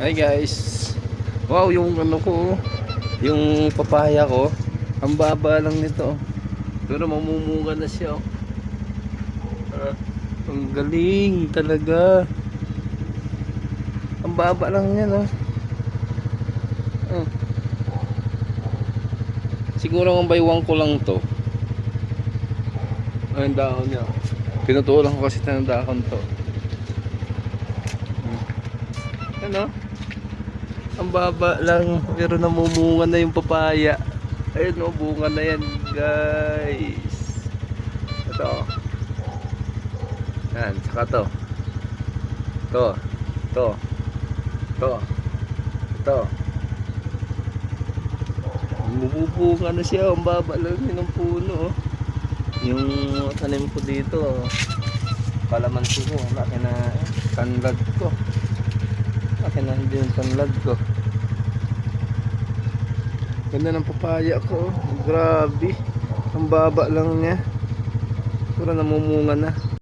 Hi guys. Wow, yung ano ko, yung papaya ko, ang baba lang nito. Pero mamumunga na siya. Ah, ang galing talaga. Ang baba lang niya, no? Oh. Siguro ang baywang ko lang to. Ay, ang dahon niya. Pinutulan ko kasi ng dahon to. Ano? Ang baba lang, pero namumunga na yung papaya. Ayun o, bunga na yan, guys. Ito. Yan, saka to. To. To. To. Ito. Bububunga na siya, ang baba lang yun ng puno. oh. Yung tanim ko dito, oh. kalamansi ko, laki na tanlad ko. Akin na hindi yung tanlad ko. Ganda ng papaya ko. oh. Grabe. Ang baba lang niya. Pura namumunga na.